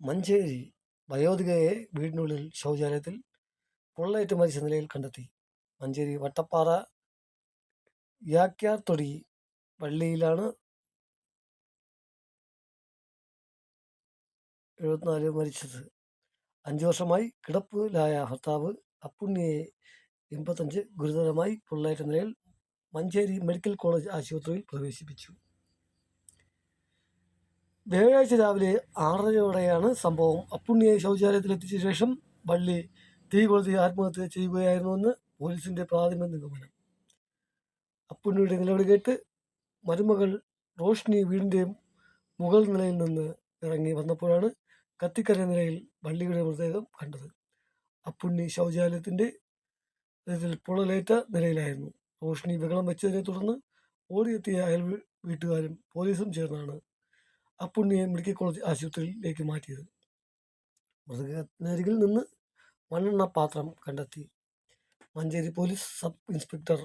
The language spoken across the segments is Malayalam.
മഞ്ചേരി വയോധികയെ വീടിനുള്ളിൽ ശൗചാലയത്തിൽ പൊള്ളയേറ്റ് മരിച്ച നിലയിൽ കണ്ടെത്തി. മഞ്ചേരി വട്ടപ്പാറ യാക്യാർത്തൊടി പള്ളിയിലാണ് എഴുപത്തിനാല് മരിച്ചത്. അഞ്ചു വർഷമായി കിടപ്പിലായ ഭർത്താവ് അപ്പുണ്ണിയെ എൺപത്തഞ്ച് ഗുരുതരമായി പൊള്ളയേറ്റ നിലയിൽ മഞ്ചേരി മെഡിക്കൽ കോളേജ് ആശുപത്രിയിൽ പ്രവേശിപ്പിച്ചു. വ്യാഴാഴ്ച രാവിലെ ആറരയോടെയാണ് സംഭവം. അപ്പുണ്ണിയെ ശൗചാലയത്തിൽ എത്തിച്ച ശേഷം വള്ളി തീ കൊളുത്തി ആത്മഹത്യ ചെയ്യുകയായിരുന്നുവെന്ന് പോലീസിന്റെ പ്രാഥമിക നിഗമനം. അപ്പുണ്ണിയുടെ നിലവിളി കേട്ട് മരുമകൾ റോഷ്നി വീടിന്റെ മുകൾ നിലയിൽ നിന്ന് ഇറങ്ങി വന്നപ്പോഴാണ് കത്തിക്കര നിലയിൽ വള്ളിയുടെ മൃതദേഹം കണ്ടത്. അപ്പുണ്ണി ശൗചാലയത്തിന്റെ ഇതിൽ നിലയിലായിരുന്നു. റോഷ്നി ബഹളം വെച്ചതിനെ തുടർന്ന് ഓടിയെത്തിയ അയൽ വീട്ടുകാരും പോലീസും ചേർന്നാണ് അപ്പുണ്ണിയെ മെഡിക്കൽ കോളേജ് ആശുപത്രിയിലേക്ക് മാറ്റിയത്. മൃതദേഹത്തിനരികിൽ നിന്ന് മണ്ണെണ്ണ പാത്രം കണ്ടെത്തി. Manjeri police sub inspector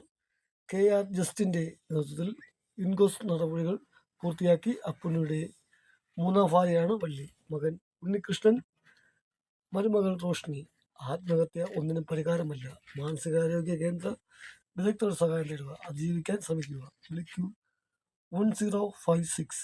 K R ജസ്റ്റിന്റെ നേതൃത്വത്തിൽ ഇൻകോസ് നടപടികൾ പൂർത്തിയാക്കി അപ്പുണ്ണിയുടെ മൂന്നാം ഭാര്യയാണ് വള്ളി മകൻ ഉണ്ണികൃഷ്ണൻ മരുമകൾ റോഷ്നി. ആത്മഹത്യ ഒന്നിനും പരിഹാരമല്ല. മാനസികാരോഗ്യ കേന്ദ്ര വിദഗ്ധരുടെ സഹായം തേടുക അതിജീവിക്കാൻ ശ്രമിക്കുക. വിളിക്കൂ വൺ സീറോ ഫൈവ് സിക്സ്.